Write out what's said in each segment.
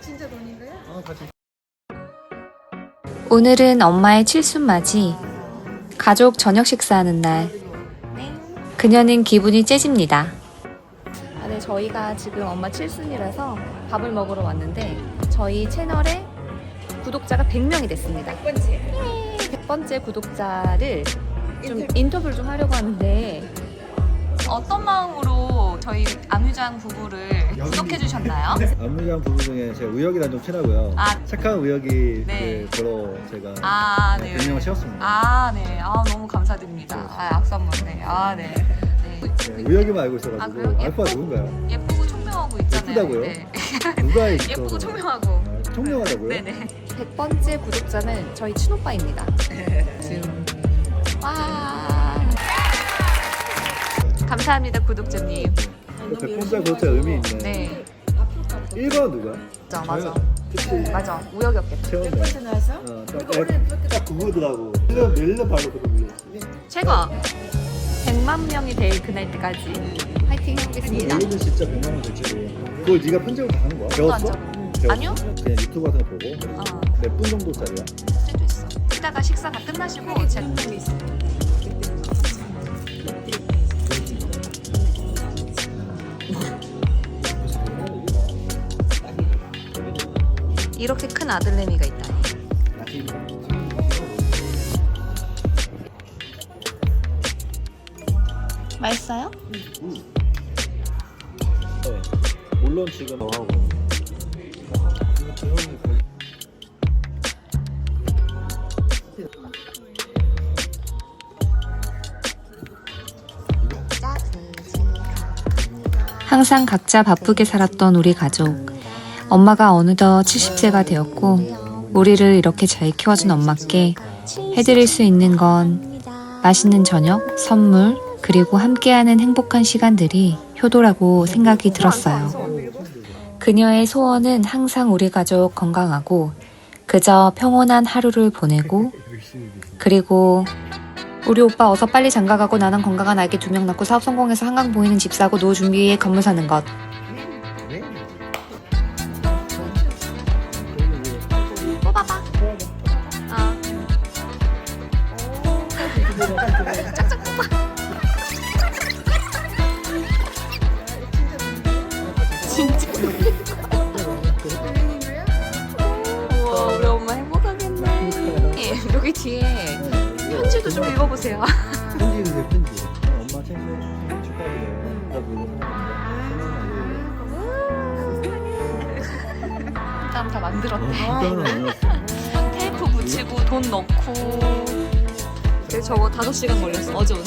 진짜 돈인가요? 어, 같이. 오늘은 엄마의 칠순 맞이 가족 저녁 식사하는 날 그녀는 기분이 째집니다. 아, 네, 저희가 지금 엄마 칠순이라서 밥을 먹으러 왔는데 저희 채널에 구독자가 100명이 됐습니다. 100번째. 100번째 구독자를 좀 인터뷰를 좀 하려고 하는데 어떤 마음으로 저희 암유장 부부를 구독해 주셨나요? 안무장 부부 중에 제가 우혁이라는 좀 친하고요. 아. 착한 우혁이 네. 그 보러 제가 아, 네. 100명을 채웠습니다. 아, 네. 아, 너무 감사드립니다. 아, 악선물. 네. 아, 네. 네. 네, 우혁이만 알고 아, 있어가지고 그래요? 알파가 예뻐? 누군가요? 예쁘고 총명하고 있잖아요. 예쁘다고요? 네. 누가 있어? 예쁘고 총명하고. 아, 총명하다고요? 네네. 100번째 구독자는 저희 친오빠입니다. 감사합니다, 구독자님. 그 100번째 구독자 의미 있네. 네. 1번 누가? 맞아, 맞아. 그치. 맞아. 우혁이었겠다. 채웠네. 번째 나와서? 어, 딱, 딱, 딱 그거더라고. 1년, 1년 바로 그거 최고. 100만 명이 될 그날까지 파이팅 해보겠습니다. 원래는 진짜 100만 원 될지. 그걸 네가 편집을 다 하는 거야? 배웠어? 배웠어? 아니요. 그냥 유튜브 같은 거 보고 어, 몇 분 정도짜리야? 문제도 있어. 이따가 식사가 끝나시고 제가 이렇게 큰 아들내미가 있다니. 맛있어요? 네. 물론 지금 하고 항상 각자 바쁘게 살았던 우리 가족. 엄마가 어느덧 70세가 되었고, 우리를 이렇게 잘 키워준 엄마께 해드릴 수 있는 건 맛있는 저녁, 선물, 그리고 함께하는 행복한 시간들이 효도라고 생각이 들었어요. 그녀의 소원은 항상 우리 가족 건강하고, 그저 평온한 하루를 보내고, 그리고 우리 오빠 어서 빨리 장가가고 나는 건강한 아기 두 명 낳고 사업 성공해서 한강 보이는 집 사고 노후 준비해 건물 사는 것. 편지도 좀 읽어보세요. 편지 주세요 편지 엄마 생신 축하드려요 나땀다 만들었대. 답변은 아니었어 테이프 붙이고 돈 넣고. 그래서 저거 5시간 걸렸어. 어제 오늘?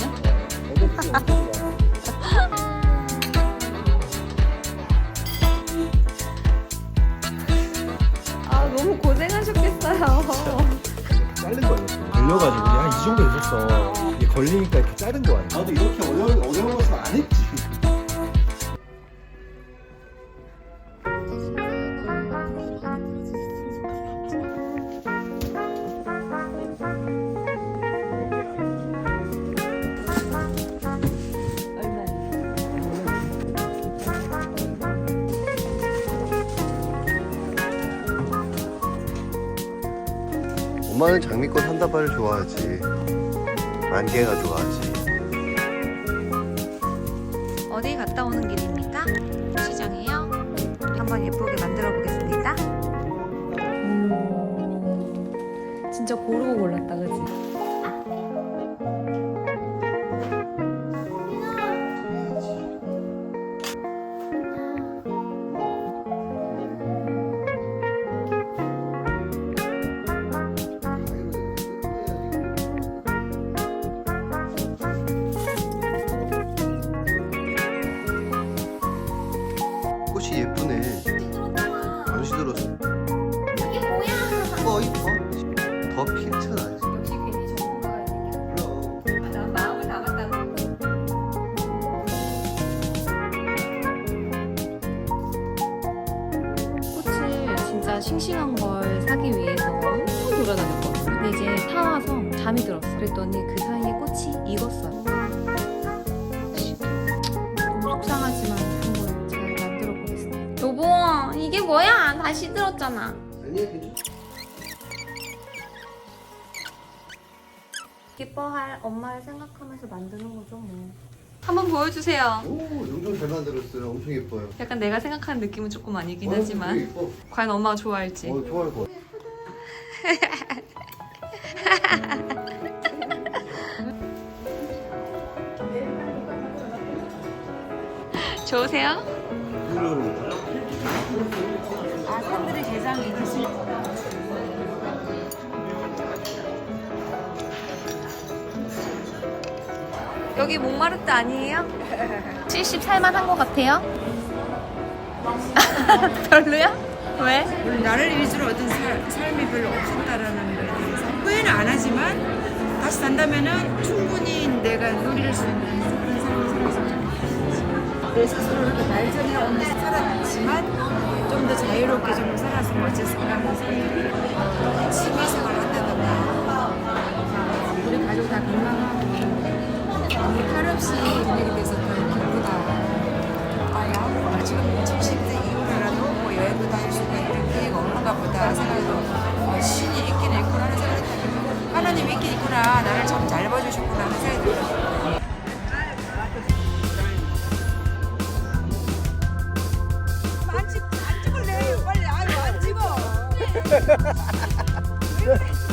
걸리니까 이렇게 자른 거 아니야 나도 이렇게 어려운 것은 안 했지 엄마는 장미꽃 한 다발을 좋아하지. 만개가 좋아하지. 어디 갔다 오는 길입니까? 시장이요? 한번 예쁘게 만들어 보겠습니다. 진짜 고르고 골랐다, 그지? 꽃이 예쁘네. 안 시들었어. 이게 뭐야? 어, 이뻐. 더 필잖아. 역시 괜히 전문가가 그럼. 난 마음을 담았다고. 꽃을 진짜 싱싱한 걸 사기 위해서 엄청 돌아다녔거든요. 근데 이제 사와서 잠이 들었어. 그랬더니 그 사이에 꽃이 익었어요. 이게 뭐야? 다 시 들었잖아. 아니야 괜찮아. 기뻐할 엄마를 생각하면서 만드는 거죠 뭐. 한번 보여주세요. 오 엄청 잘 만들었어요. 엄청 예뻐요. 약간 내가 생각하는 느낌은 조금 아니긴 어, 하지만 예뻐. 과연 엄마가 좋아할지. 어 좋아할 것 같아. 좋으세요? 아, 사람들이 개장이 있으시 여기 몽마르트 아니에요? 70 살만 한 것 같아요? 별로야? 왜? 나를 위주로 어떤 살, 삶이 별로 없었다라는 거에 대해서 후회는 안 하지만 다시 산다면은 충분히 내가 누릴 수 있는 그런 삶을 살았으면 좋겠어. 내 스스로 이렇게 발전해 오면서 살았지만 좀 더 자유롭게 좀 살았으면 어땠을까 하는 생각이 취미생활 한다던가. 우리 가족 다 건강하고 우리 탈 없이 보내게 돼서 더 기쁘다. 아야 지금 70대 이후라도 뭐 여행도 다닐 수 있는 이런 기회가 없는가 보다. 생각해도 어, 신이 있긴 있구나 하는 생각이 들어요. 하나님이 있긴 있구나. 나를 참 잘 봐주셨구나 하는 생각이 들어 Yeah.